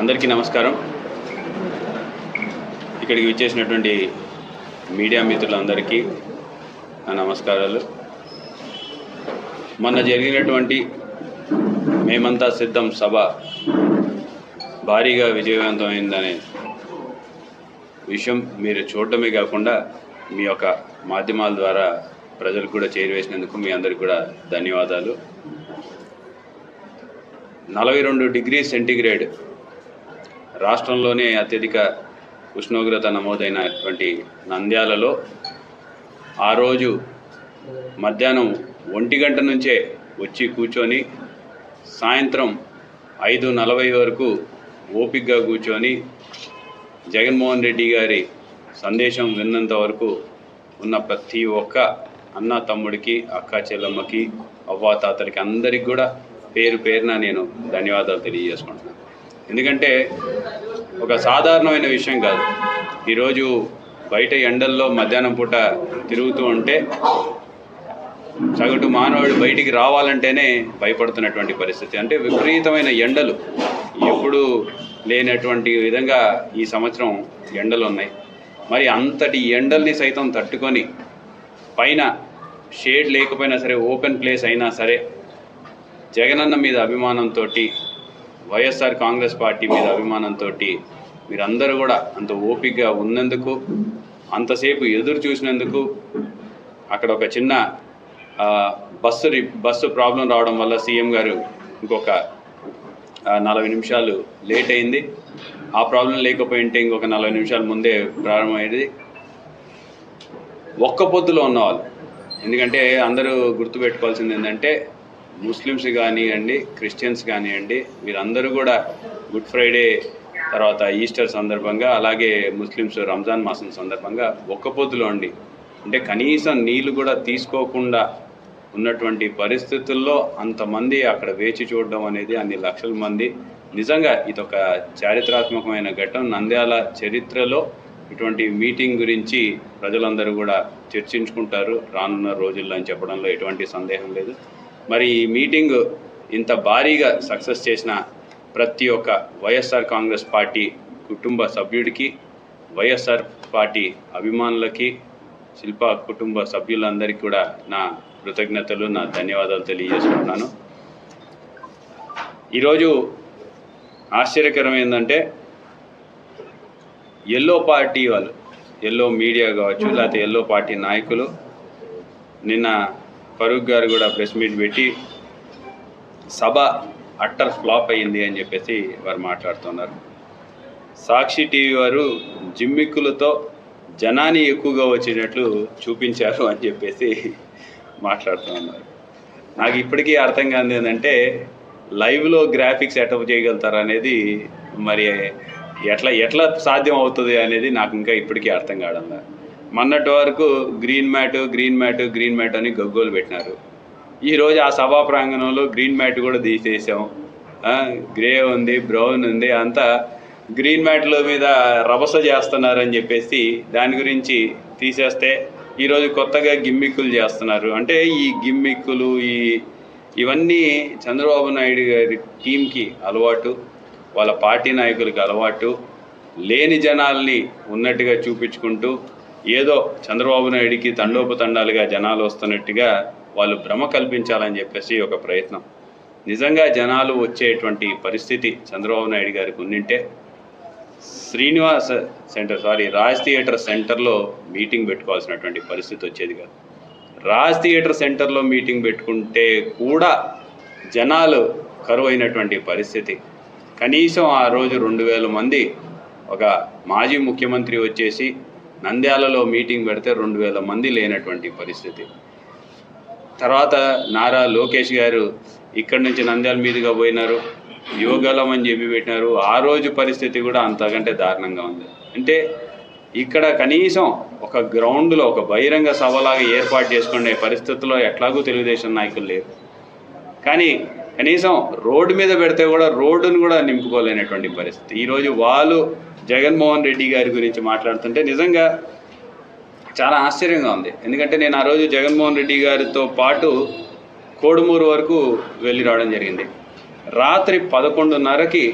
అందరికీ నమస్కారం. ఇక్కడికి విచ్చేసినటువంటి మీడియా మిత్రులందరికీ నా నమస్కారాలు. మొన్న జరిగినటువంటి మేమంతా సిద్ధం సభ భారీగా విజయవంతమైందనే విషయం మీరు చూడటమే కాకుండా మీ యొక్క మాధ్యమాల ద్వారా ప్రజలకు కూడా చేరివేసినందుకు మీ అందరికి కూడా ధన్యవాదాలు. నలభై రెండు డిగ్రీ సెంటిగ్రేడ్ రాష్ట్రంలోనే అత్యధిక ఉష్ణోగ్రత నమోదైనటువంటి నంద్యాలలో ఆ రోజు మధ్యాహ్నం ఒంటి గంట నుంచే వచ్చి కూర్చొని సాయంత్రం ఐదు నలభై వరకు ఓపికగా కూర్చొని జగన్మోహన్ రెడ్డి గారి సందేశం విన్నంత వరకు ఉన్న ప్రతి ఒక్క అన్న తమ్ముడికి అక్క చెల్లమ్మకి అవ్వ తాతలకి అందరికి కూడా పేరు పేరున నేను ధన్యవాదాలు తెలియజేసుకుంటున్నాను. ఎందుకంటే ఒక సాధారణమైన విషయం కాదు. ఈరోజు బయట ఎండల్లో మధ్యాహ్నం పూట తిరుగుతూ ఉంటే సగటు మానవుడు బయటికి రావాలంటేనే భయపడుతున్నటువంటి పరిస్థితి. అంటే విపరీతమైన ఎండలు. ఎప్పుడు లేనటువంటి విధంగా ఈ సంవత్సరం ఎండలు ఉన్నాయి మరి అంతటి ఎండల్ని సైతం తట్టుకొని పైన షేడ్ లేకపోయినా సరే ఓపెన్ ప్లేస్ అయినా సరే జగనన్న మీద అభిమానంతో వైఎస్ఆర్ కాంగ్రెస్ పార్టీ మీద అభిమానంతో మీరందరూ కూడా అంత ఓపికగా ఉన్నందుకు అంతసేపు ఎదురు చూసినందుకు అక్కడ ఒక చిన్న బస్సు బస్సు ప్రాబ్లం రావడం వల్ల సీఎం గారు ఇంకొక నలభై నిమిషాలు లేట్ అయింది. ఆ ప్రాబ్లం లేకపోయింటే ఇంకొక నలభై నిమిషాల ముందే ప్రారంభమైంది. ఒక్క పొద్దులో ఉన్నవాళ్ళు. ఎందుకంటే అందరూ గుర్తుపెట్టుకోవాల్సింది ఏంటంటే ముస్లిమ్స్ కానివ్వండి క్రిస్టియన్స్ కానివ్వండి వీరందరూ కూడా గుడ్ ఫ్రైడే తర్వాత ఈస్టర్ సందర్భంగా అలాగే ముస్లిమ్స్ రంజాన్ మాసం సందర్భంగా ఒక్క పొద్దులో అండి. అంటే కనీసం నీళ్ళు కూడా తీసుకోకుండా ఉన్నటువంటి పరిస్థితుల్లో అంతమంది అక్కడ వేచి చూడడం అనేది అన్ని లక్షల మంది. నిజంగా ఇదొక చారిత్రాత్మకమైన ఘట్టం. నంద్యాల చరిత్రలో ఇటువంటి మీటింగ్ గురించి ప్రజలందరూ కూడా చర్చించుకుంటారు. రానున్న రోజుల్లో అని చెప్పడంలో ఎటువంటి సందేహం లేదు. మరి ఈ మీటింగ్ ఇంత భారీగా సక్సెస్ చేసిన ప్రతి ఒక్క వైఎస్ఆర్ కాంగ్రెస్ పార్టీ కుటుంబ సభ్యుడికి వైఎస్ఆర్ పార్టీ అభిమానులకి శిల్ప కుటుంబ సభ్యులందరికీ కూడా నా కృతజ్ఞతలు నా ధన్యవాదాలు తెలియజేసుకుంటున్నాను. ఈరోజు ఆశ్చర్యకరం ఏంటంటే ఎల్లో పార్టీ వాళ్ళు ఎల్లో మీడియా కావచ్చు లేకపోతే ఎల్లో పార్టీ నాయకులు నిన్న ఫరూక్ గారు కూడా ప్రెస్ మీట్ పెట్టి సభ అట్టర్ ఫ్లాప్ అయ్యింది అని చెప్పేసి వారు మాట్లాడుతున్నారు సాక్షి టీవీ వారు జిమ్మిక్కులతో జనాన్ని ఎక్కువగా వచ్చినట్లు చూపించారు అని చెప్పేసి మాట్లాడుతున్నారు నాకు ఇప్పటికీ అర్థం కాదు ఏంటంటే లైవ్లో గ్రాఫిక్స్ సెటప్ చేయగలుగుతారు అనేది మరి ఎట్లా ఎట్లా సాధ్యం అవుతుంది అనేది నాకు ఇంకా ఇప్పటికీ అర్థం కావడం లేదు. మొన్నటి వరకు green mat green mat green mat అని గగ్గోలు పెట్టినారు. ఈరోజు ఆ సభా ప్రాంగణంలో గ్రీన్ మ్యాట్ కూడా తీసేసాం. గ్రే ఉంది బ్రౌన్ ఉంది అంతా గ్రీన్ మ్యాట్ల మీద రభస చేస్తున్నారని చెప్పేసి దాని గురించి తీసేస్తే ఈరోజు కొత్తగా గిమ్మిక్కులు చేస్తున్నారు. అంటే ఈ గిమ్మిక్కులు ఈ ఇవన్నీ చంద్రబాబు నాయుడు గారి టీంకి అలవాటు వాళ్ళ పార్టీ నాయకులకి అలవాటు లేని జనాల్ని ఉన్నట్టుగా చూపించుకుంటూ ఏదో చంద్రబాబు నాయుడికి తండోపతండాలుగా జనాలు వస్తున్నట్టుగా వాళ్ళు భ్రమ కల్పించాలని చెప్పేసి ఒక ప్రయత్నం. నిజంగా జనాలు వచ్చేటువంటి పరిస్థితి చంద్రబాబు నాయుడు గారికి ఉండింటే Srinivas centre sorry Raj theatre సెంటర్లో మీటింగ్ పెట్టుకోవాల్సినటువంటి పరిస్థితి వచ్చేది కాదు. రాజ్ థియేటర్ సెంటర్లో మీటింగ్ పెట్టుకుంటే కూడా జనాలు కరువు అయినటువంటి పరిస్థితి. కనీసం ఆ రోజు రెండు వేల మంది ఒక మాజీ ముఖ్యమంత్రి వచ్చేసి నంద్యాలలో మీటింగ్ పెడితే రెండు వేల మంది లేనటువంటి పరిస్థితి. తర్వాత నారా లోకేష్ గారు ఇక్కడి నుంచి నంద్యాల మీదుగా పోయినారు. యోగలం అని చెప్పి పెట్టినారు. ఆ రోజు పరిస్థితి కూడా అంతకంటే దారుణంగా ఉంది. అంటే ఇక్కడ కనీసం ఒక గ్రౌండ్లో ఒక బహిరంగ సభలాగా ఏర్పాటు చేసుకునే పరిస్థితుల్లో ఎట్లాగూ తెలుగుదేశం నాయకులు లేరు. కానీ కనీసం రోడ్డు మీద పెడితే కూడా రోడ్డును కూడా నింపుకోలేనటువంటి పరిస్థితి. ఈరోజు వాళ్ళు జగన్మోహన్ రెడ్డి గారి గురించి మాట్లాడుతుంటే నిజంగా చాలా ఆశ్చర్యంగా ఉంది. ఎందుకంటే నేను ఆ రోజు జగన్మోహన్ రెడ్డి గారితో పాటు కోడుమూరు వరకు వెళ్ళి రావడం జరిగింది. రాత్రి పదకొండున్నరకి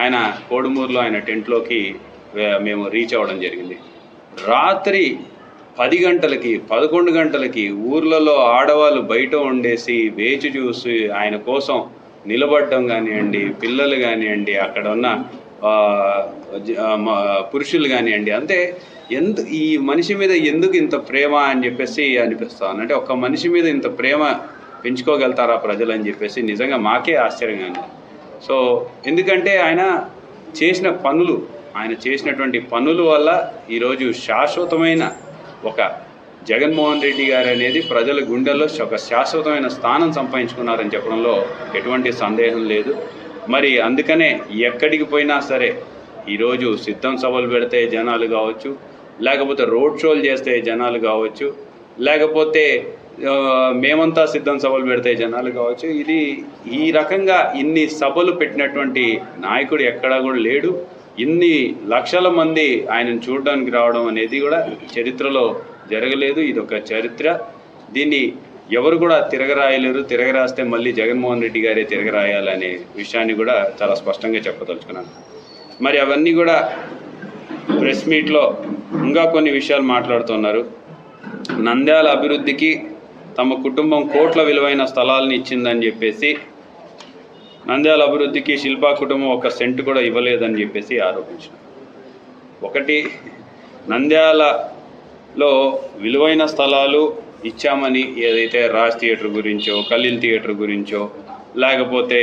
ఆయన కోడుమూరులో ఆయన టెంట్లోకి మేము రీచ్ అవ్వడం జరిగింది. రాత్రి పది గంటలకి పదకొండు గంటలకి ఊర్లలో ఆడవాళ్ళు బయట ఉండేసి వేచి చూసి ఆయన కోసం నిలబడడం కానివ్వండి పిల్లలు కానివ్వండి అక్కడ ఉన్న పురుషులు కానివ్వండి అంటే ఎందు ఈ మనిషి మీద ఎందుకు ఇంత ప్రేమ అని చెప్పేసి అనిపిస్తాను అంటే ఒక మనిషి మీద ఇంత ప్రేమ పెంచుకోగలుగుతారా ప్రజలు అని చెప్పేసి నిజంగా మాకే ఆశ్చర్యంగా ఉంది సో ఎందుకంటే ఆయన చేసిన పనులు ఆయన చేసినటువంటి పనుల వల్ల ఈరోజు శాశ్వతమైన ఒక జగన్మోహన్ రెడ్డి గారు అనేది ప్రజల గుండెల్లో ఒక శాశ్వతమైన స్థానం సంపాదించుకున్నారని చెప్పడంలో ఎటువంటి సందేహం లేదు. మరి అందుకనే ఎక్కడికి పోయినా సరే ఈరోజు సిద్ధం సభలు పెడితే జనాలు కావచ్చు లేకపోతే రోడ్ షోలు చేస్తే జనాలు కావచ్చు లేకపోతే మేమంతా సిద్ధం సభలు పెడితే జనాలు కావచ్చు. ఇది ఈ రకంగా ఇన్ని సభలు పెట్టినటువంటి నాయకుడు ఎక్కడా కూడా లేడు. ఇన్ని లక్షల మంది ఆయనను చూడడానికి రావడం అనేది కూడా చరిత్రలో జరగలేదు. ఇది ఒక చరిత్ర. దీన్ని ఎవరు కూడా తిరగరాయలేరు. తిరగరాస్తే మళ్ళీ జగన్మోహన్ రెడ్డి గారే తిరగరాయాలనే విషయాన్ని కూడా చాలా స్పష్టంగా చెప్పదలుచుకున్నాను. మరి అవన్నీ కూడా ప్రెస్ మీట్లో ఇంకా కొన్ని విషయాలు మాట్లాడుతున్నారు. నంద్యాల అభివృద్ధికి తమ కుటుంబం కోట్ల విలువైన స్థలాలను ఇచ్చిందని చెప్పేసి నంద్యాల అభివృద్ధికి శిల్పా కుటుంబం ఒక సెంట్ కూడా ఇవ్వలేదని చెప్పేసి ఆరోపించారు. ఒకటి నంద్యాలలో విలువైన స్థలాలు ఇచ్చామని ఏదైతే రాజ్ థియేటర్ గురించో కలీల్ థియేటర్ గురించో లేకపోతే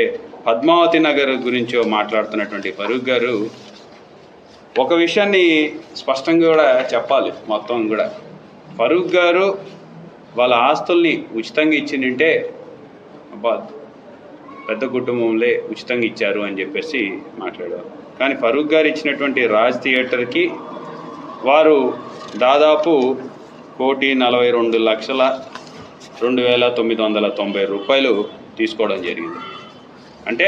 పద్మావతి నగర్ గురించో మాట్లాడుతున్నటువంటి ఫరూక్ గారు ఒక విషయాన్ని స్పష్టంగా కూడా చెప్పాలి మొత్తం కూడా. ఫరూక్ గారు వాళ్ళ ఆస్తుల్ని ఉచితంగా ఇచ్చిందంటే అబ్బా పెద్ద కుటుంబంలే ఉచితంగా ఇచ్చారు అని చెప్పేసి మాట్లాడారు. కానీ ఫరూక్ గారు ఇచ్చినటువంటి రాజ్ థియేటర్కి వారు దాదాపు కోటి నలభై రెండు లక్షల రెండు వేల తొమ్మిది వందల తొంభై రూపాయలు తీసుకోవడం జరిగింది. అంటే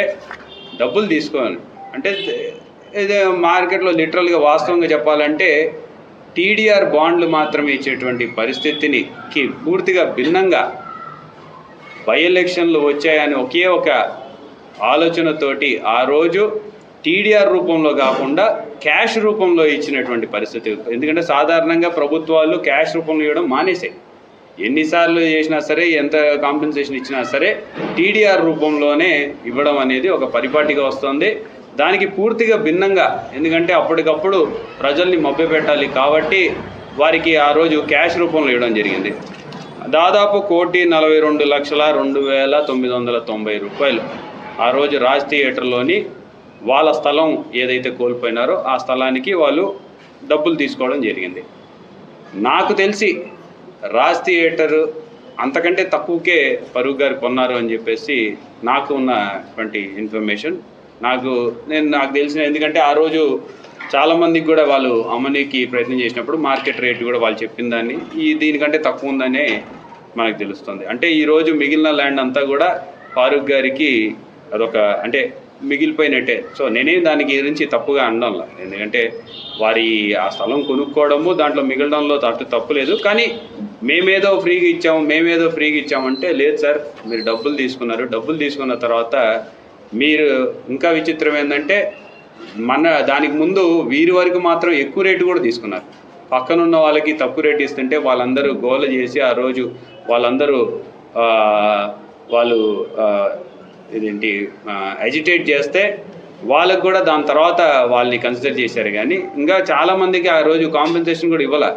డబ్బులు తీసుకోవాలి. అంటే ఇదే మార్కెట్లో లిటరల్గా వాస్తవంగా చెప్పాలంటే టీడీఆర్ బాండ్లు మాత్రమే ఇచ్చేటువంటి పరిస్థితిని కి పూర్తిగా భిన్నంగా బై ఎలక్షన్లు వచ్చాయని ఒకే ఒక ఆలోచనతోటి ఆ రోజు టీడీఆర్ రూపంలో కాకుండా క్యాష్ రూపంలో ఇచ్చినటువంటి పరిస్థితి. ఎందుకంటే సాధారణంగా ప్రభుత్వాలు క్యాష్ రూపంలో ఇవ్వడం మానేసాయి ఎన్నిసార్లు చేసినా సరే ఎంత కాంపెన్సేషన్ ఇచ్చినా సరే టీడీఆర్ రూపంలోనే ఇవ్వడం అనేది ఒక పరిపాటిగా వస్తుంది. దానికి పూర్తిగా భిన్నంగా ఎందుకంటే అప్పటికప్పుడు ప్రజల్ని మభ్యపెట్టాలి కాబట్టి వారికి ఆ రోజు క్యాష్ రూపంలో ఇవ్వడం జరిగింది. దాదాపు కోటి నలభై రెండు లక్షల రెండు వేల తొమ్మిది వందల తొంభై రూపాయలు ఆ రోజు రాజ్ థియేటర్లోని వాళ్ళ స్థలం ఏదైతే కోల్పోయినారో ఆ స్థలానికి వాళ్ళు డబ్బులు తీసుకోవడం జరిగింది. నాకు తెలిసి రాజ్ థియేటర్ అంతకంటే తక్కువకే పరుగు గారు కొన్నారు అని చెప్పేసి నాకు ఉన్నటువంటి ఇన్ఫర్మేషన్. నాకు నేను నాకు తెలిసిన ఎందుకంటే ఆ రోజు చాలామందికి కూడా వాళ్ళు అమ్మనీకి ప్రయత్నం చేసినప్పుడు మార్కెట్ రేట్ కూడా వాళ్ళు చెప్పిన దాన్ని ఈ దీనికంటే తక్కువ ఉందనే మనకు తెలుస్తుంది. అంటే ఈ రోజు మిగిలిన ల్యాండ్ అంతా కూడా ఫారూక్ గారికి అదొక అంటే మిగిలిపోయినట్టే. సో నేనేం దానికి గురించి తప్పుగా అనడంలా. ఎందుకంటే వారి ఆ స్థలం కొనుక్కోవడము దాంట్లో మిగలడంలో తట్టు తప్పు లేదు. కానీ మేమేదో ఫ్రీగా ఇచ్చాము మేమేదో ఫ్రీగా ఇచ్చామంటే లేదు సార్ మీరు డబ్బులు తీసుకున్నారు. డబ్బులు తీసుకున్న తర్వాత మీరు ఇంకా విచిత్రం ఏంటంటే మన దానికి ముందు వీరి వరకు మాత్రం ఎక్కువ రేటు కూడా తీసుకున్నారు. పక్కనున్న వాళ్ళకి తక్కువ రేటు ఇస్తుంటే వాళ్ళందరూ గోల చేసి ఆ రోజు వాళ్ళందరూ వాళ్ళు ఇదేంటి అజిటేట్ చేస్తే వాళ్ళకు కూడా దాని తర్వాత వాళ్ళని కన్సిడర్ చేశారు. కానీ ఇంకా చాలామందికి ఆ రోజు కాంపెన్సేషన్ కూడా ఇవ్వాల.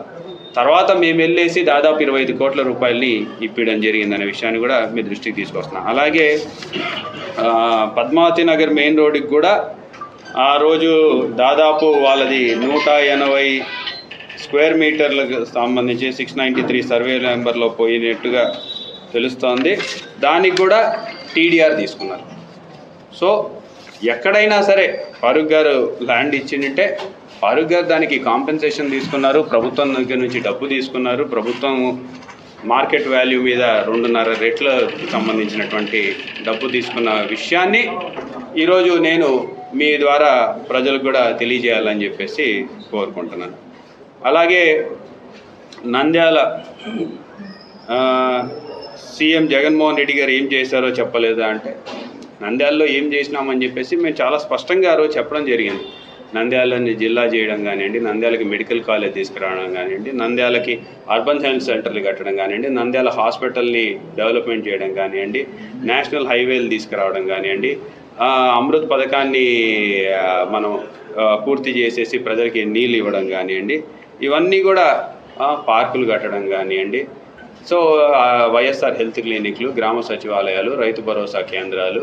తర్వాత మేము వెళ్ళేసి దాదాపు ఇరవై ఐదు కోట్ల రూపాయలని ఇప్పించడం జరిగిందనే విషయాన్ని కూడా మీ దృష్టికి తీసుకొస్తున్నాం. అలాగే పద్మావతి నగర్ మెయిన్ రోడ్డుకి కూడా ఆ రోజు దాదాపు వాళ్ళది నూట ఎనభై స్క్వేర్ మీటర్లకు సంబంధించి సిక్స్ నైంటీ త్రీ సర్వే నెంబర్లో పోయినట్టుగా తెలుస్తోంది. దానికి కూడా టీడీఆర్ తీసుకున్నారు. సో ఎక్కడైనా సరే ఫారూక్ గారు ల్యాండ్ ఇచ్చిందంటే ఫారూక్ గారు దానికి కాంపెన్సేషన్ తీసుకున్నారు. ప్రభుత్వం దగ్గర నుంచి డబ్బు తీసుకున్నారు. ప్రభుత్వం మార్కెట్ వాల్యూ మీద రెండున్నర రెట్లకు సంబంధించినటువంటి డబ్బు తీసుకున్న విషయాన్ని ఈరోజు నేను మీ ద్వారా ప్రజలకు కూడా తెలియజేయాలని చెప్పేసి కోరుకుంటున్నాను. అలాగే నంద్యాల సీఎం జగన్మోహన్ రెడ్డి గారు ఏం చేశారో చెప్పలేదా అంటే నంద్యాలలో ఏం చేసినామని చెప్పేసి మేము చాలా స్పష్టంగా ఆ రోజు చెప్పడం జరిగింది. నంద్యాలని జిల్లా చేయడం కానివ్వండి నంద్యాలకి మెడికల్ కాలేజ్ తీసుకురావడం కానివ్వండి నంద్యాలకి అర్బన్ హెల్త్ సెంటర్లు కట్టడం కానివ్వండి నంద్యాల హాస్పిటల్ని డెవలప్మెంట్ చేయడం కానివ్వండి నేషనల్ హైవేలు తీసుకురావడం కానివ్వండి అమృత్ పథకాన్ని మనం పూర్తి చేసేసి ప్రజలకి నీళ్ళు ఇవ్వడం కానివ్వండి ఇవన్నీ కూడా పార్కులు కట్టడం కానివ్వండి సో వైఎస్ఆర్ హెల్త్ క్లినిక్లు గ్రామ సచివాలయాలు రైతు భరోసా కేంద్రాలు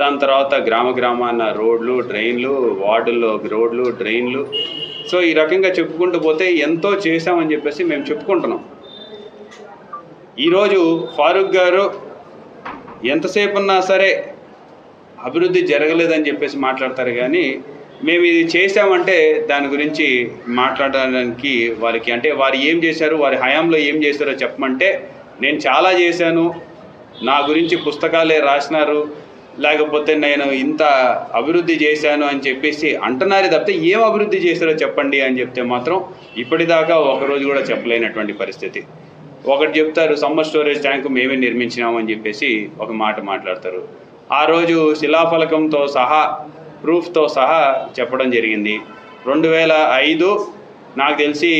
దాని తర్వాత గ్రామ గ్రామాన రోడ్లు డ్రైన్లు వార్డుల్లో రోడ్లు డ్రైన్లు. సో ఈ రకంగా చెప్పుకుంటూ పోతే ఎంతో చేశామని చెప్పేసి మేము చెప్పుకుంటున్నాం. ఈరోజు ఫారూక్ గారు ఎంతసేపు ఉన్నా సరే అభివృద్ధి జరగలేదని చెప్పేసి మాట్లాడతారు కానీ మేము ఇది చేసామంటే దాని గురించి మాట్లాడడానికి వారికి అంటే వారు ఏం చేశారు వారి హయాంలో ఏం చేశారో చెప్పమంటే నేను చాలా చేశాను నా గురించి పుస్తకాలే రాసినారు లేకపోతే నేను ఇంత అభివృద్ధి చేశాను అని చెప్పేసి అంటున్నారే తప్పితే ఏం అభివృద్ధి చేశారో చెప్పండి అని చెప్తే మాత్రం ఇప్పటిదాకా ఒకరోజు కూడా చెప్పలేనటువంటి పరిస్థితి. ఒకటి చెప్తారు సమ్మర్ స్టోరేజ్ ట్యాంక్ మేమే నిర్మించినామని చెప్పేసి ఒక మాట మాట్లాడతారు. ఆ రోజు శిలాఫలకంతో సహా ప్రూఫ్తో సహా చెప్పడం జరిగింది. రెండు వేల ఐదు నాకు తెలిసి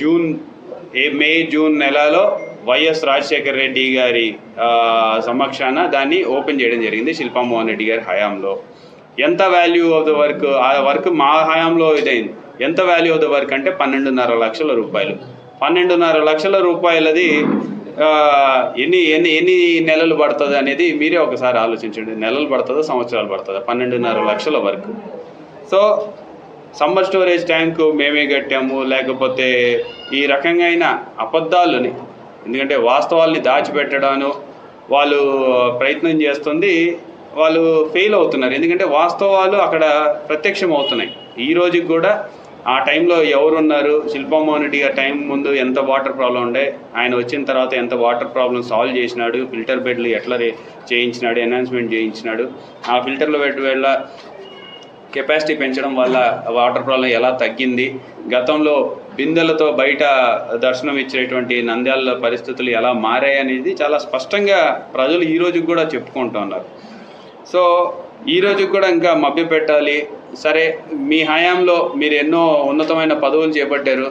జూన్ ఏ మే జూన్ నెలలో వైఎస్ రాజశేఖర రెడ్డి గారి సమక్షాన దాన్ని ఓపెన్ చేయడం జరిగింది శిల్పామోహన్ రెడ్డి గారి హయాంలో. ఎంత వాల్యూ ఆఫ్ ద వర్క్ ఆ వర్క్ మా హయాంలో ఇదైంది. ఎంత వాల్యూ ఆఫ్ ద వర్క్ అంటే పన్నెండున్నర లక్షల రూపాయలు. పన్నెండున్నర లక్షల రూపాయలది ఎన్ని ఎన్ని ఎన్ని నెలలు పడుతుంది అనేది మీరే ఒకసారి ఆలోచించండి. నెలలు పడుతుందా సంవత్సరాలు పడుతుందా? పన్నెండున్నర లక్షల వరకు. సో సమ్మర్ స్టోరేజ్ ట్యాంకు మేమే కట్టాము. లేకపోతే ఈ రకంగా అయిన అబద్ధాలని ఎందుకంటే వాస్తవాల్ని దాచిపెట్టడాను వాళ్ళు ప్రయత్నం చేస్తుంది వాళ్ళు ఫెయిల్ అవుతున్నారు. ఎందుకంటే వాస్తవాలు అక్కడ ప్రత్యక్షం అవుతున్నాయి ఈ రోజుకి కూడా ఆ టైంలో ఎవరున్నారు? శిల్పమోహన్ రెడ్డి గారి టైం ముందు ఎంత వాటర్ ప్రాబ్లం ఉండే? ఆయన వచ్చిన తర్వాత ఎంత వాటర్ ప్రాబ్లం సాల్వ్ చేసినాడు? ఫిల్టర్ బెడ్లు ఎట్లా చేయించినాడు? ఎన్హాన్స్మెంట్ చేయించినాడు? ఆ ఫిల్టర్ల బెడ్ వల్ల కెపాసిటీ పెంచడం వల్ల వాటర్ ప్రాబ్లం ఎలా తగ్గింది? గతంలో బిందెలతో బయట దర్శనం ఇచ్చేటువంటి నంద్యాల పరిస్థితులు ఎలా మారాయి అనేది చాలా స్పష్టంగా ప్రజలు ఈరోజు కూడా చెప్పుకుంటూ ఉన్నారు. సో ఈ రోజు కూడా ఇంకా మభ్యపెట్టాలి సరే మీ హయాంలో మీరు ఎన్నో ఉన్నతమైన పదవులు చేపట్టారు.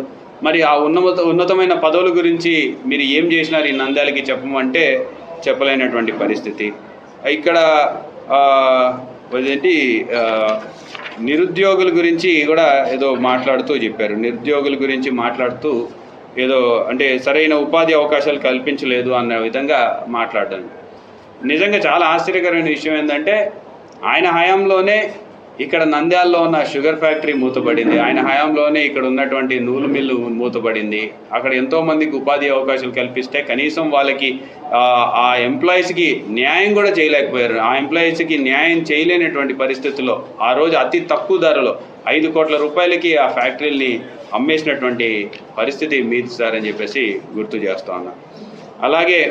మరి ఆ ఉన్నత ఉన్నతమైన పదవుల గురించి మీరు ఏం చేసినారు ఈ నంద్యాలకి చెప్పమంటే చెప్పలేనటువంటి పరిస్థితి. ఇక్కడ ఏంటి నిరుద్యోగుల గురించి కూడా ఏదో మాట్లాడుతూ చెప్పారు. నిరుద్యోగుల గురించి మాట్లాడుతూ ఏదో అంటే సరైన ఉపాధి అవకాశాలు కల్పించలేదు అన్న విధంగా మాట్లాడడం. నిజంగా చాలా ఆశ్చర్యకరమైన విషయం ఏంటంటే ఆయన హయాంలోనే ఇక్కడ నంద్యాలలో ఉన్న షుగర్ ఫ్యాక్టరీ మూతపడింది. ఆయన హయాంలోనే ఇక్కడ ఉన్నటువంటి నూలు మిల్లు మూతపడింది. అక్కడ ఎంతోమందికి ఉపాధి అవకాశాలు కల్పిస్తే కనీసం వాళ్ళకి ఆ, ఎంప్లాయీస్కి న్యాయం కూడా చేయలేకపోయారు. ఆ ఎంప్లాయీస్కి న్యాయం చేయలేనటువంటి పరిస్థితుల్లో ఆ రోజు అతి తక్కువ ధరలో ఐదు కోట్ల రూపాయలకి ఆ ఫ్యాక్టరీని అమ్మేసినటువంటి పరిస్థితి మీది సార్ అని చెప్పేసి గుర్తు చేస్తా ఉన్నా. అలాగే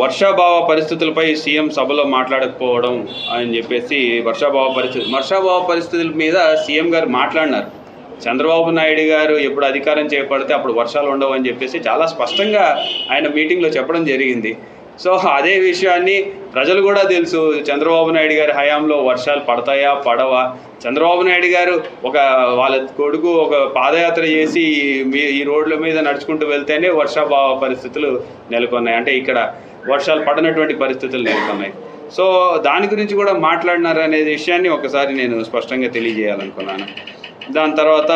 వర్షాభావ పరిస్థితులపై సీఎం సభలో మాట్లాడకపోవడం అని చెప్పేసి వర్షాభావ పరిస్థితి వర్షాభావ పరిస్థితుల మీద సీఎం గారు మాట్లాడినారు. చంద్రబాబు నాయుడు గారు ఎప్పుడు అధికారం చేపడితే అప్పుడు వర్షాలు ఉండవు అని చెప్పేసి చాలా స్పష్టంగా ఆయన మీటింగ్లో చెప్పడం జరిగింది. సో అదే విషయాన్ని ప్రజలు కూడా తెలుసు. చంద్రబాబు నాయుడు గారి హయాంలో వర్షాలు పడతాయా పడవా? చంద్రబాబు నాయుడు గారు ఒక వాళ్ళ కొడుకు ఒక పాదయాత్ర చేసి మీ ఈ రోడ్ల మీద నడుచుకుంటూ వెళ్తేనే వర్షాభావ పరిస్థితులు నెలకొన్నాయి. అంటే ఇక్కడ వర్షాలు పడనటువంటి పరిస్థితులు నెలకొన్నాయి. సో దాని గురించి కూడా మాట్లాడినారు అనే విషయాన్ని ఒకసారి నేను స్పష్టంగా తెలియజేయాలనుకున్నాను. దాని తర్వాత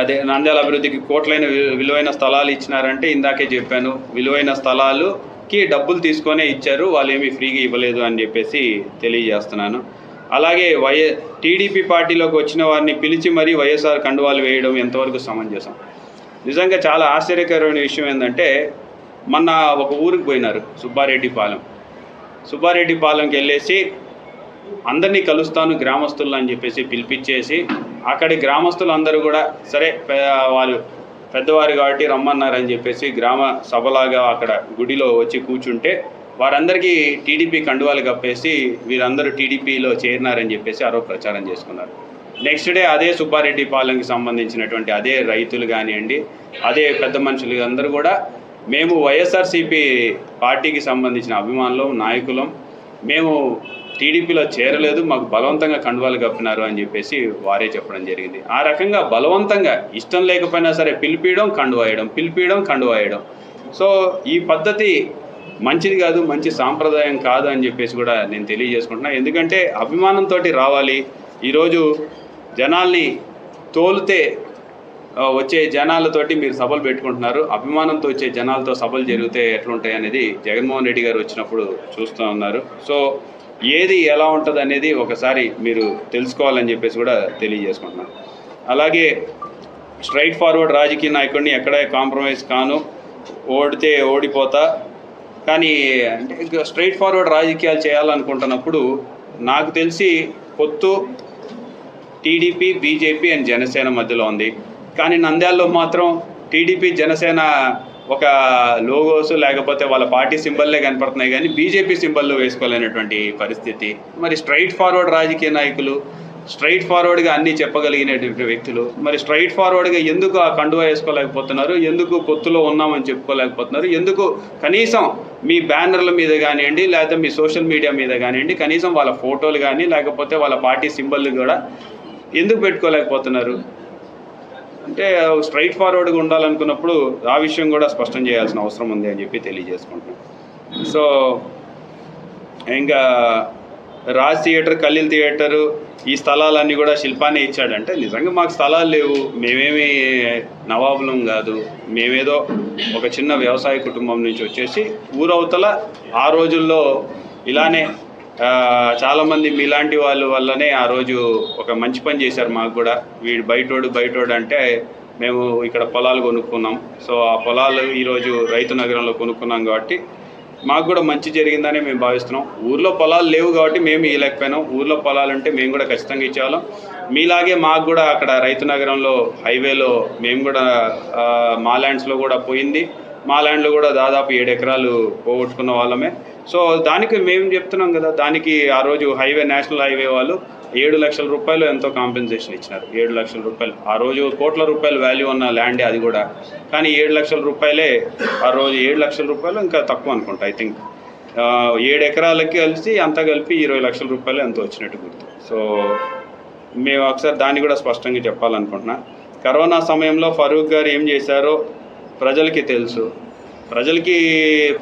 అదే నంద్యాల అభివృద్ధికి కోట్లైన విలువైన స్థలాలు ఇచ్చినారంటే ఇందాకే చెప్పాను. విలువైన స్థలాలు కి డబ్బులు తీసుకొనే ఇచ్చారు వాళ్ళు ఏమీ ఫ్రీగా ఇవ్వలేదు అని చెప్పేసి తెలియజేస్తున్నాను. అలాగే వైఎ టీడీపీ పార్టీలోకి వచ్చిన వారిని పిలిచి మరీ వైఎస్ఆర్ కండువాలు వేయడం ఎంతవరకు సమంజసం? నిజంగా చాలా ఆశ్చర్యకరమైన విషయం ఏంటంటే మొన్న ఒక ఊరికి పోయినారు సుబ్బారెడ్డిపాలెం. సుబ్బారెడ్డిపాలెంకి వెళ్ళేసి అందరినీ కలుస్తాను గ్రామస్తులు అని చెప్పేసి పిలిపించేసి అక్కడి గ్రామస్తులు అందరూ కూడా సరే వాళ్ళు పెద్దవారు కాబట్టి రమ్మన్నారని చెప్పేసి గ్రామ సభలాగా అక్కడ గుడిలో వచ్చి కూర్చుంటే వారందరికీ టీడీపీ కండువాలు కప్పేసి వీరందరూ టీడీపీలో చేరినారని చెప్పేసి ఆరో ప్రచారం చేసుకున్నారు. నెక్స్ట్ డే అదే సుబ్బారెడ్డి పాలెంకి సంబంధించినటువంటి అదే రైతులు కానివ్వండి అదే పెద్ద మనుషులు అందరూ కూడా మేము వైఎస్ఆర్సీపీ పార్టీకి సంబంధించిన అభిమానులం నాయకులం. మేము టీడీపీలో చేరలేదు మాకు బలవంతంగా కండువాలు కప్పినారు అని చెప్పేసి వారే చెప్పడం జరిగింది. ఆ రకంగా బలవంతంగా ఇష్టం లేకపోయినా సరే పిలిపియడం కండువాయడం పిలిపియడం కండువాయడం సో ఈ పద్ధతి మంచిది కాదు మంచి సాంప్రదాయం కాదు అని చెప్పేసి కూడా నేను తెలియజేసుకుంటున్నా. ఎందుకంటే అభిమానంతో రావాలి ఈరోజు జనాల్ని తోలితే వచ్చే జనాలతోటి మీరు సభలు పెట్టుకుంటున్నారు. అభిమానంతో వచ్చే జనాలతో సభలు జరిగితే ఎట్లుంటాయి అనేది జగన్మోహన్ రెడ్డి గారు వచ్చినప్పుడు చూస్తూ ఉన్నారు. సో ఏది ఎలా ఉంటుంది అనేది ఒకసారి మీరు తెలుసుకోవాలని చెప్పేసి కూడా తెలియజేసుకుంటున్నాను. అలాగే స్ట్రైట్ ఫార్వర్డ్ రాజకీయ నాయకుడిని ఎక్కడ కాంప్రమైజ్ కాను. ఓడితే ఓడిపోతా. కానీ అంటే స్ట్రైట్ ఫార్వర్డ్ రాజకీయాలు చేయాలనుకుంటున్నప్పుడు నాకు తెలిసి పొత్తు టీడీపీ బీజేపీ అండ్ జనసేన మధ్యలో ఉంది. కానీ నంద్యాలలో మాత్రం టీడీపీ జనసేన ఒక లోగోస్ లేకపోతే వాళ్ళ పార్టీ సింబల్లే కనపడుతున్నాయి కానీ బీజేపీ సింబల్ వేసుకోలేనటువంటి పరిస్థితి. మరి స్ట్రైట్ ఫార్వర్డ్ రాజకీయ నాయకులు స్ట్రైట్ ఫార్వర్డ్గా అన్నీ చెప్పగలిగినటువంటి వ్యక్తులు మరి స్ట్రైట్ ఫార్వర్డ్గా ఎందుకు ఆ కండువా వేసుకోలేకపోతున్నారు ఎందుకు పొత్తులో ఉన్నామని చెప్పుకోలేకపోతున్నారు ఎందుకు కనీసం మీ బ్యానర్ల మీద కానివ్వండి లేకపోతే మీ సోషల్ మీడియా మీద కానివ్వండి కనీసం వాళ్ళ ఫోటోలు కానీ లేకపోతే వాళ్ళ పార్టీ సింబల్ కూడా ఎందుకు పెట్టుకోలేకపోతున్నారు? అంటే స్ట్రైట్ ఫార్వర్డ్గా ఉండాలనుకున్నప్పుడు ఆ విషయం కూడా స్పష్టం చేయాల్సిన అవసరం ఉంది అని చెప్పి తెలియజేసుకుంటున్నాను సో ఇంకా రాజ్ థియేటర్ కల్లిల్ థియేటరు ఈ స్థలాలన్నీ కూడా శిల్పాన్ని ఇచ్చాడంటే నిజంగా మాకు స్థలాలు లేవు. మేమేమి నవాబులం కాదు. మేమేదో ఒక చిన్న వ్యవసాయ కుటుంబం నుంచి వచ్చేసి ఊరవతల ఆ రోజుల్లో ఇలానే చాలామంది మీలాంటి వాళ్ళ వల్లనే ఆ రోజు ఒక మంచి పని చేశారు మాకు కూడా. వీడు బయటోడు బయటోడు అంటే మేము ఇక్కడ పొలాలు కొనుక్కున్నాం. సో ఆ పొలాలు ఈరోజు రైతు నగరంలో కొనుక్కున్నాం కాబట్టి మాకు కూడా మంచి జరిగిందనే మేము భావిస్తున్నాం. ఊర్లో పొలాలు లేవు కాబట్టి మేము ఇవ్వలేకపోయినాం ఊర్లో పొలాలు ఉంటే మేము కూడా ఖచ్చితంగా ఇచ్చేవాళ్ళం. మీలాగే మాకు కూడా అక్కడ రైతు నగరంలో హైవేలో మేము కూడా మా ల్యాండ్స్లో కూడా పోయింది. మా ల్యాండ్లో కూడా దాదాపు ఏడు ఎకరాలు పోగొట్టుకున్న వాళ్ళమే. సో దానికి మేము చెప్తున్నాం కదా దానికి ఆ రోజు హైవే నేషనల్ హైవే వాళ్ళు ఏడు లక్షల రూపాయలు ఎంతో కాంపెన్సేషన్ ఇచ్చినారు. ఏడు లక్షల రూపాయలు. ఆ రోజు కోట్ల రూపాయలు వాల్యూ ఉన్న ల్యాండే అది కూడా. కానీ ఏడు లక్షల రూపాయలే ఆ రోజు ఏడు లక్షల రూపాయలు ఇంకా తక్కువ అనుకుంటా ఐ థింక్ ఏడు ఎకరాలకి కలిసి అంతా కలిపి ఇరవై లక్షల రూపాయలు ఎంతో వచ్చినట్టు గుర్తు. సో మేము ఒకసారి దాన్ని కూడా స్పష్టంగా చెప్పాలనుకుంటున్నా. కరోనా సమయంలో ఫరూక్ గారు ఏం చేశారో ప్రజలకి తెలుసు. ప్రజలకి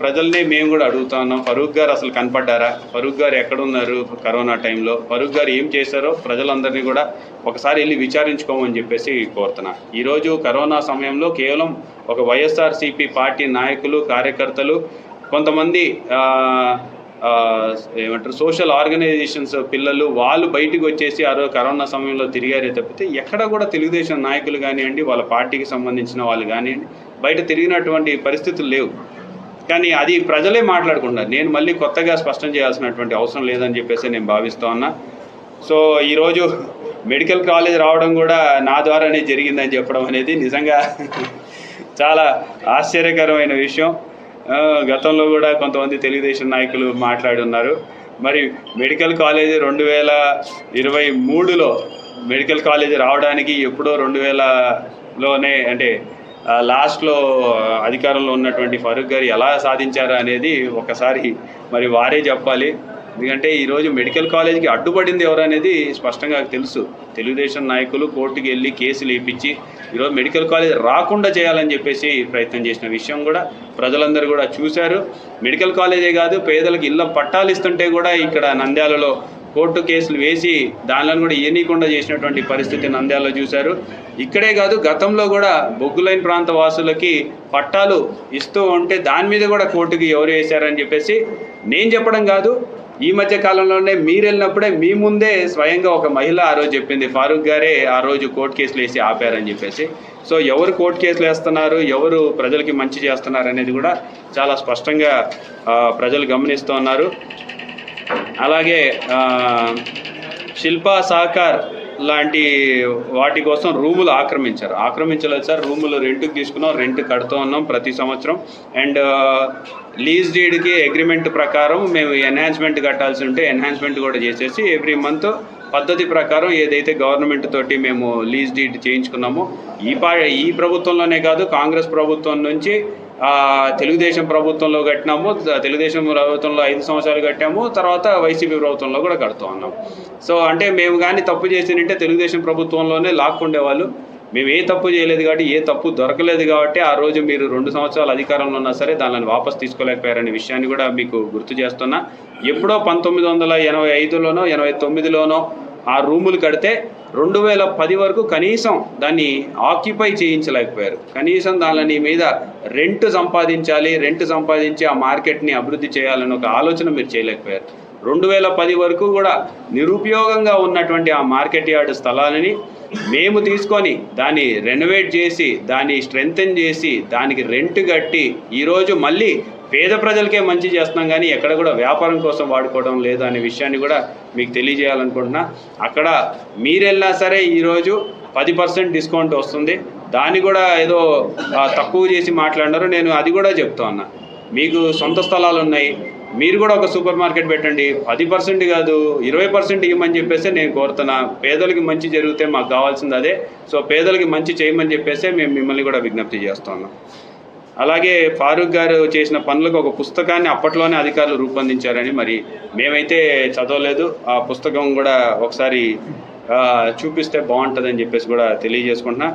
ప్రజల్నే మేము కూడా అడుగుతా ఉన్నాం. ఫరూక్ గారు అసలు కనపడ్డారా? ఫరూక్ గారు ఎక్కడున్నారు కరోనా టైంలో? ఫరూక్ గారు ఏం చేశారో ప్రజలందరినీ కూడా ఒకసారి వెళ్ళి విచారించుకోమని చెప్పేసి కోరుతున్నా. ఈరోజు కరోనా సమయంలో కేవలం ఒక వైఎస్ఆర్సీపీ పార్టీ నాయకులు కార్యకర్తలు కొంతమంది ఏమంటారు సోషల్ ఆర్గనైజేషన్స్ పిల్లలు వాళ్ళు బయటికి వచ్చేసి ఆ రోజు కరోనా సమయంలో తిరిగారే తప్పితే ఎక్కడ కూడా తెలుగుదేశం నాయకులు కానివ్వండి వాళ్ళ పార్టీకి సంబంధించిన వాళ్ళు కానివ్వండి బయట తిరిగినటువంటి పరిస్థితులు లేవు. కానీ అది ప్రజలే మాట్లాడకుండా నేను మళ్ళీ కొత్తగా స్పష్టం చేయాల్సినటువంటి అవసరం లేదని చెప్పేసి నేను భావిస్తూ ఉన్నా. సో ఈరోజు మెడికల్ కాలేజ్ రావడం కూడా నా ద్వారానే జరిగిందని చెప్పడం అనేది నిజంగా చాలా ఆశ్చర్యకరమైన విషయం. గతంలో కూడా కొంతమంది తెలుగుదేశం నాయకులు మాట్లాడి ఉన్నారు. మరి మెడికల్ కాలేజ్ రెండు వేల ఇరవై మూడులో మెడికల్ కాలేజ్ రావడానికి ఎప్పుడో రెండు వేలలోనే అంటే లాస్ట్లో అధికారంలో ఉన్నటువంటి ఫరూక్ గారు ఎలా సాధించారు అనేది ఒకసారి మరి వారే చెప్పాలి. ఎందుకంటే ఈరోజు మెడికల్ కాలేజీకి అడ్డుపడింది ఎవరు అనేది స్పష్టంగా తెలుసు. తెలుగుదేశం నాయకులు కోర్టుకి వెళ్ళి కేసులు వేయించి ఈరోజు మెడికల్ కాలేజ్ రాకుండా చేయాలని చెప్పేసి ప్రయత్నం చేసిన విషయం కూడా ప్రజలందరూ కూడా చూశారు. మెడికల్ కాలేజే కాదు పేదలకు ఇళ్ళ పట్టాలు ఇస్తుంటే కూడా ఇక్కడ నంద్యాలలో కోర్టు కేసులు వేసి దానిలో కూడా ఇయనీయకుండా చేసినటువంటి పరిస్థితి నంద్యాలలో చూశారు. ఇక్కడే కాదు గతంలో కూడా బొగ్గులైన ప్రాంత వాసులకి పట్టాలు ఇస్తూ ఉంటే దాని మీద కూడా కోర్టుకి ఎవరు వేశారని చెప్పేసి నేను చెప్పడం కాదు. ఈ మధ్య కాలంలోనే మీరు వెళ్ళినప్పుడే మీ ముందే స్వయంగా ఒక మహిళ ఆ రోజు చెప్పింది ఫారూక్ గారే ఆ రోజు కోర్టు కేసులు వేసి ఆపారని చెప్పేసి. సో ఎవరు కోర్టు కేసులు వేస్తున్నారు ఎవరు ప్రజలకి మంచి చేస్తున్నారు అనేది కూడా చాలా స్పష్టంగా ప్రజలు గమనిస్తూ ఉన్నారు. అలాగే శిల్పా సహకార్ లాంటి వాటి కోసం రూములు ఆక్రమించారు. ఆక్రమించలేదు సార్ రూములు రెంట్కి తీసుకున్నాం రెంట్ కడుతూ ఉన్నాం ప్రతి సంవత్సరం. అండ్ లీజ్ డీడ్కి అగ్రిమెంట్ ప్రకారం మేము ఎన్హాన్స్మెంట్ కట్టాల్సి ఉంటే ఎన్హాన్స్మెంట్ కూడా చేసేసి ఎవ్రీ మంత్ పద్ధతి ప్రకారం ఏదైతే గవర్నమెంట్ తోటి మేము లీజ్ డీడ్ చేయించుకున్నామో ఈ పా ఈ ప్రభుత్వంలోనే కాదు కాంగ్రెస్ ప్రభుత్వం నుంచి తెలుగుదేశం ప్రభుత్వంలో కట్టినాము తెలుగుదేశం ప్రభుత్వంలో ఐదు సంవత్సరాలు కట్టాము తర్వాత వైసీపీ ప్రభుత్వంలో కూడా కడుతూ ఉన్నాం. సో అంటే మేము కానీ తప్పు చేసినంటే తెలుగుదేశం ప్రభుత్వంలోనే లాక్కుండేవాళ్ళు మేము ఏ తప్పు చేయలేదు కాబట్టి ఏ తప్పు దొరకలేదు కాబట్టి ఆ రోజు మీరు రెండు సంవత్సరాలు అధికారంలో ఉన్నా సరే దానిని వాపస్ తీసుకోలేకపోయారనే విషయాన్ని కూడా మీకు గుర్తు చేస్తున్నా. ఎప్పుడో పంతొమ్మిది వందల ఎనభై ఐదులోనో ఎనభై తొమ్మిదిలోనో ఆ రూములు కడితే రెండు వేల పది వరకు కనీసం దాన్ని ఆక్యుపై చేయించలేకపోయారు. కనీసం దాని మీద రెంట్ సంపాదించాలి రెంట్ సంపాదించి ఆ మార్కెట్ని అభివృద్ధి చేయాలని ఒక ఆలోచన మీరు చేయలేకపోయారు. రెండు వేల పది వరకు కూడా నిరుపయోగంగా ఉన్నటువంటి ఆ మార్కెట్ యార్డ్ స్థలాలని మేము తీసుకొని దాన్ని రెనోవేట్ చేసి దాన్ని స్ట్రెంగ్తెన్ చేసి దానికి రెంట్ కట్టి ఈరోజు మళ్ళీ పేద ప్రజలకే మంచి చేస్తున్నాం కానీ ఎక్కడ కూడా వ్యాపారం కోసం వాడుకోవడం లేదు అనే విషయాన్ని కూడా మీకు తెలియజేయాలనుకుంటున్నా. అక్కడ మీరు వెళ్ళినా సరే ఈరోజు పది పర్సెంట్ డిస్కౌంట్ వస్తుంది. దాన్ని కూడా ఏదో తక్కువ చేసి మాట్లాడినారు. నేను అది కూడా చెప్తా ఉన్నా. మీకు సొంత స్థలాలు ఉన్నాయి. మీరు కూడా ఒక సూపర్ మార్కెట్ పెట్టండి. పది పర్సెంట్ కాదు ఇరవై పర్సెంట్ ఇవ్వమని చెప్పేసి నేను కోరుతున్నా. పేదలకి మంచి జరిగితే మాకు కావాల్సింది అదే. సో పేదలకి మంచి చేయమని చెప్పేసి మేము మిమ్మల్ని కూడా విజ్ఞప్తి చేస్తున్నాం అలాగే ఫారూక్ గారు చేసిన పనులకు ఒక పుస్తకాన్ని అప్పట్లోనే అధికారులు రూపొందించారని మరి మేమైతే చదవలేదు. ఆ పుస్తకం కూడా ఒకసారి చూపిస్తే బాగుంటుందని చెప్పేసి కూడా తెలియజేసుకుంటున్నా.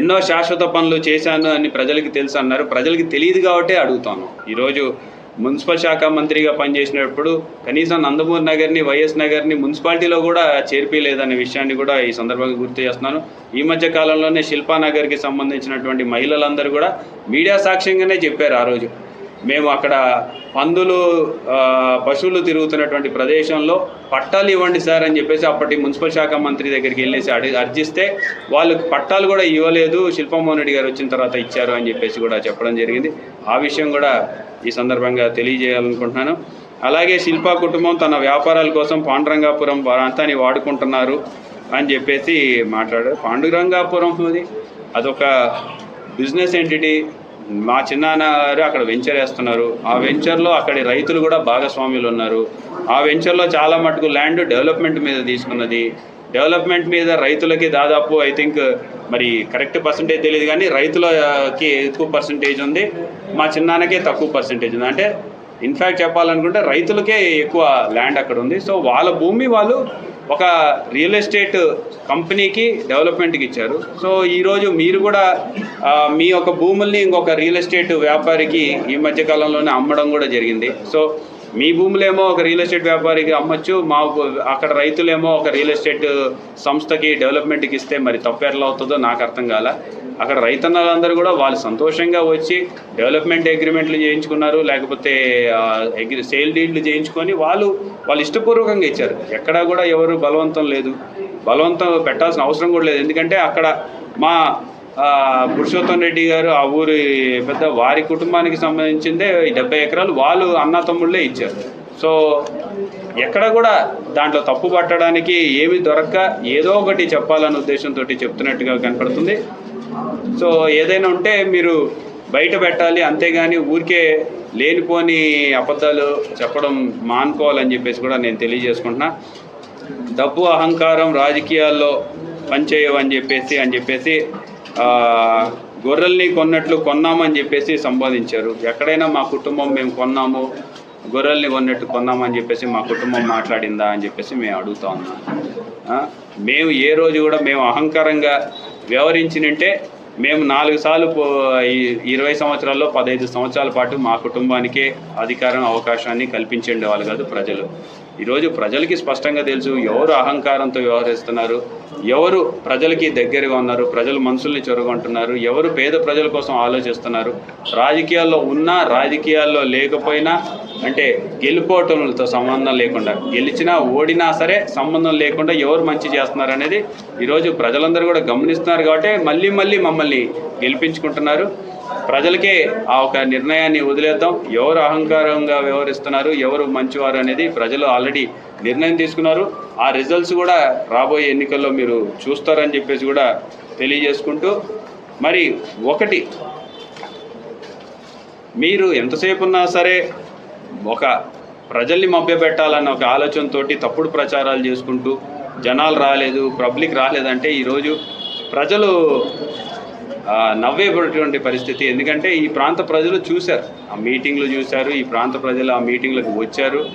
ఎన్నో శాశ్వత పనులు చేశాను అని ప్రజలకి తెలుసు అన్నారు. ప్రజలకి తెలియదు కాబట్టి అడుగుతాను. ఈరోజు మున్సిపల్ శాఖ మంత్రిగా పనిచేసినప్పుడు కనీసం నందమూరి నగర్ని వైఎస్ నగర్ని మున్సిపాలిటీలో కూడా చేర్పిలేదనే విషయాన్ని కూడా ఈ సందర్భంగా గుర్తు చేస్తున్నాను. ఈ మధ్య కాలంలోనే శిల్పానగర్కి సంబంధించినటువంటి మహిళలందరూ కూడా మీడియా సాక్ష్యంగానే చెప్పారు ఆ రోజు. మేము అక్కడ పందులు పశువులు తిరుగుతున్నటువంటి ప్రదేశంలో పట్టాలు ఇవ్వండి సార్ అని చెప్పేసి అప్పటి మున్సిపల్ శాఖ మంత్రి దగ్గరికి వెళ్ళేసి అడి అర్జిస్తే వాళ్ళు పట్టాలు కూడా ఇవ్వలేదు శిల్పమోహన్ రెడ్డి గారు వచ్చిన తర్వాత ఇచ్చారు అని చెప్పేసి కూడా చెప్పడం జరిగింది. ఆ విషయం కూడా ఈ సందర్భంగా తెలియజేయాలనుకుంటున్నాను. అలాగే శిల్పా కుటుంబం తన వ్యాపారాల కోసం పాండురంగాపురం ప్రాంతాన్ని వాడుకుంటున్నారు అని చెప్పేసి మాట్లాడారు. పాండురంగాపురం అది అదొక బిజినెస్ ఎంటిటీ. మా చిన్నాన్న గారు అక్కడ వెంచర్ వేస్తున్నారు. ఆ వెంచర్లో అక్కడి రైతులు కూడా భాగస్వాములు ఉన్నారు. ఆ వెంచర్లో చాలా మటుకు ల్యాండ్ డెవలప్మెంట్ మీద తీసుకున్నది. డెవలప్మెంట్ మీద రైతులకి దాదాపు ఐ థింక్ మరి కరెక్ట్ పర్సంటేజ్ తెలియదు కానీ రైతులకి ఎక్కువ పర్సంటేజ్ ఉంది. మా చిన్నాన్నకే తక్కువ పర్సంటేజ్ ఉంది. అంటే ఇన్ఫ్యాక్ట్ చెప్పాలనుకుంటే రైతులకే ఎక్కువ ల్యాండ్ అక్కడ ఉంది. సో వాళ్ళ భూమి వాళ్ళు ఒక రియల్ ఎస్టేట్ కంపెనీకి డెవలప్మెంట్కి ఇచ్చారు. సో ఈరోజు మీరు కూడా మీ యొక్క భూముల్ని ఇంకొక రియల్ ఎస్టేట్ వ్యాపారికి ఈ మధ్య కాలంలోనే అమ్మడం కూడా జరిగింది. సో మీ భూములేమో ఒక రియల్ ఎస్టేట్ వ్యాపారికి అమ్మొచ్చు మా అక్కడ రైతులేమో ఒక రియల్ ఎస్టేట్ సంస్థకి డెవలప్మెంట్కి ఇస్తే మరి తప్పు ఎట్లా అవుతుందో నాకు అర్థం కాల. అక్కడ రైతన్నలందరూ కూడా వాళ్ళు సంతోషంగా వచ్చి డెవలప్మెంట్ అగ్రిమెంట్లు చేయించుకున్నారు లేకపోతే అగ్రి సేల్ డీడ్లు చేయించుకొని వాళ్ళు వాళ్ళు ఇష్టపూర్వకంగా ఇచ్చారు. ఎక్కడా కూడా ఎవరు బలవంతం లేదు. బలవంతం పెట్టాల్సిన అవసరం కూడా లేదు. ఎందుకంటే అక్కడ మా పురుషోత్తం రెడ్డి గారు ఆ ఊరి పెద్ద వారి కుటుంబానికి సంబంధించిందే డెబ్బై ఎకరాలు. వాళ్ళు అన్న తమ్ముళ్ళే ఇచ్చారు. సో ఎక్కడ కూడా దాంట్లో తప్పు పట్టడానికి ఏమి దొరక్క. ఏదో ఒకటి చెప్పాలన్న ఉద్దేశంతో చెప్తున్నట్టుగా కనపడుతుంది. సో ఏదైనా ఉంటే మీరు బయట పెట్టాలి అంతేగాని ఊరికే లేనిపోని అబద్ధాలు చెప్పడం మానుకోవాలని చెప్పేసి కూడా నేను తెలియజేసుకుంటున్నా. డబ్బు అహంకారం రాజకీయాల్లో పనిచేయవని చెప్పేసి అని చెప్పేసి గొర్రెల్ని కొన్నట్లు కొన్నామని చెప్పేసి సంబోధించారు. ఎక్కడైనా మా కుటుంబం మేము కొన్నాము గొర్రెల్ని కొన్నట్టు కొన్నామని చెప్పేసి మా కుటుంబం మాట్లాడిందా అని చెప్పేసి మేము అడుగుతా ఉన్నాం. మేము ఏ రోజు కూడా మేము అహంకారంగా వ్యవహరించినంటే మేము నాలుగు సార్లు ఇరవై సంవత్సరాల్లో పదహైదు సంవత్సరాల పాటు మా కుటుంబానికే అధికారం అవకాశాన్ని కల్పించండే వాళ్ళు కాదు ప్రజలు. ఈరోజు ప్రజలకి స్పష్టంగా తెలుసు ఎవరు అహంకారంతో వ్యవహరిస్తున్నారు ఎవరు ప్రజలకి దగ్గరగా ఉన్నారు ప్రజల మనసుల్ని చొరగొంటున్నారు ఎవరు పేద ప్రజల కోసం ఆలోచిస్తున్నారు. రాజకీయాల్లో ఉన్నా రాజకీయాల్లో లేకపోయినా అంటే గెలుపోవటంతో సంబంధం లేకుండా గెలిచినా ఓడినా సరే సంబంధం లేకుండా ఎవరు మంచి చేస్తున్నారు అనేది ఈరోజు ప్రజలందరూ కూడా గమనిస్తున్నారు కాబట్టి మళ్ళీ మళ్ళీ మమ్మల్ని గెలిపించుకుంటున్నారు. ప్రజలకే ఆ ఒక నిర్ణయాన్ని వదిలేద్దాం. ఎవరు అహంకారంగా వ్యవహరిస్తున్నారు ఎవరు మంచివారు అనేది ప్రజలు ఆల్రెడీ నిర్ణయం తీసుకున్నారు. ఆ రిజల్ట్స్ కూడా రాబోయే ఎన్నికల్లో మీరు చూస్తారని చెప్పేసి కూడా తెలియజేసుకుంటూ మరి ఒకటి మీరు ఎంతసేపు ఉన్నా సరే ఒక ప్రజల్ని మభ్యపెట్టాలన్న ఒక ఆలోచనతోటి తప్పుడు ప్రచారాలు చేసుకుంటూ జనాలు రాలేదు పబ్లిక్ రాలేదంటే ఈరోజు ప్రజలు ఆ, పరిస్థితి. ఎందుకంటే ఈ ప్రాంత ప్రజలు చూశారు. ఆ మీటింగ్లు చూశారు ఈ ప్రాంత ప్రజలు ఆ మీటింగ్లకు వచ్చారు.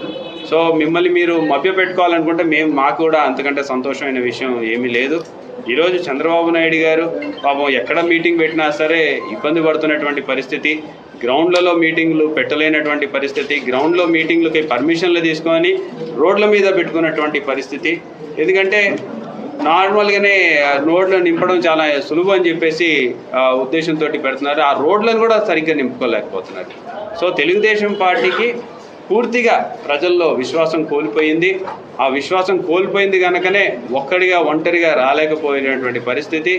సో మిమ్మల్ని మీరు మభ్య పెట్టుకోవాలనుకుంటే మేము మాకు కూడా అంతకంటే సంతోషమైన విషయం ఏమీ లేదు. ఈరోజు చంద్రబాబు నాయుడు గారు పాపం ఎక్కడ మీటింగ్ పెట్టినా సరే ఇబ్బంది పడుతున్నటువంటి పరిస్థితి. గ్రౌండ్లలో మీటింగ్లు పెట్టలేనటువంటి పరిస్థితి. గ్రౌండ్లో మీటింగ్లకి పర్మిషన్లు తీసుకొని రోడ్ల మీద పెట్టుకున్నటువంటి పరిస్థితి. ఎందుకంటే నార్మల్గానే రోడ్లు నింపడం చాలా సులువు అని చెప్పేసి ఉద్దేశంతో పెడుతున్నారు. ఆ రోడ్లను కూడా సరిగ్గా నింపుకోలేకపోతున్నారు. సో తెలుగుదేశం పార్టీకి పూర్తిగా ప్రజల్లో విశ్వాసం కోల్పోయింది. ఆ విశ్వాసం కోల్పోయింది కనుకనే ఒక్కడిగా ఒంటరిగా రాలేకపోయినటువంటి పరిస్థితి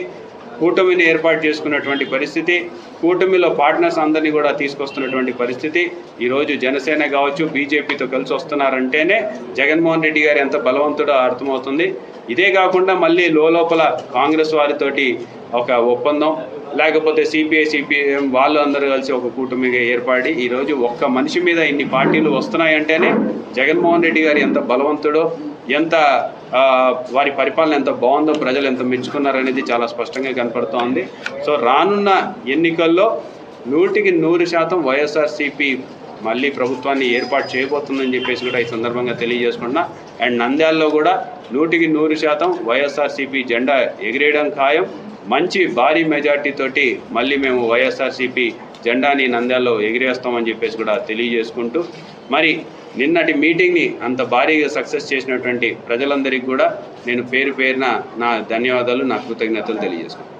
కూటమిని ఏర్పాటు చేసుకున్నటువంటి పరిస్థితి కూటమిలో పార్ట్నర్స్ అందరినీ కూడా తీసుకొస్తున్నటువంటి పరిస్థితి. ఈరోజు జనసేన కావచ్చు బీజేపీతో కలిసి వస్తున్నారంటేనే జగన్మోహన్ రెడ్డి గారు ఎంత బలవంతుడో అర్థమవుతుంది. ఇదే కాకుండా మళ్ళీ లోపల కాంగ్రెస్ వారితోటి ఒక ఒప్పందం లేకపోతే సిపిఐ సిపిఎం వాళ్ళు అందరూ కలిసి ఒక కూటమిగా ఏర్పడి ఈరోజు ఒక్క మనిషి మీద ఇన్ని పార్టీలు వస్తున్నాయంటేనే జగన్మోహన్ రెడ్డి గారు ఎంత బలవంతుడో ఎంత వారి పరిపాలన ఎంత బాగుందో ప్రజలు ఎంత మెచ్చుకున్నారనేది చాలా స్పష్టంగా కనపడుతోంది. సో రానున్న ఎన్నికల్లో నూటికి నూరు శాతం వైఎస్ఆర్సీపీ మళ్ళీ ప్రభుత్వాన్ని ఏర్పాటు చేయబోతుందని చెప్పేసి కూడా ఈ సందర్భంగా తెలియజేసుకున్నా అండ్ నంద్యాలలో కూడా నూటికి నూరు శాతం వైఎస్ఆర్సీపీ జెండా ఎగిరేయడం ఖాయం. మంచి భారీ మెజార్టీ తోటి మళ్ళీ మేము వైఎస్ఆర్సీపీ జెండాని నంద్యాలలో ఎగిరేస్తామని చెప్పేసి కూడా తెలియజేసుకుంటూ మరి నిన్నటి మీటింగ్ని అంత భారీగా సక్సెస్ చేసినటువంటి ప్రజలందరికీ కూడా నేను పేరు పేరున నా ధన్యవాదాలు నా కృతజ్ఞతలు తెలియజేసుకుంటాను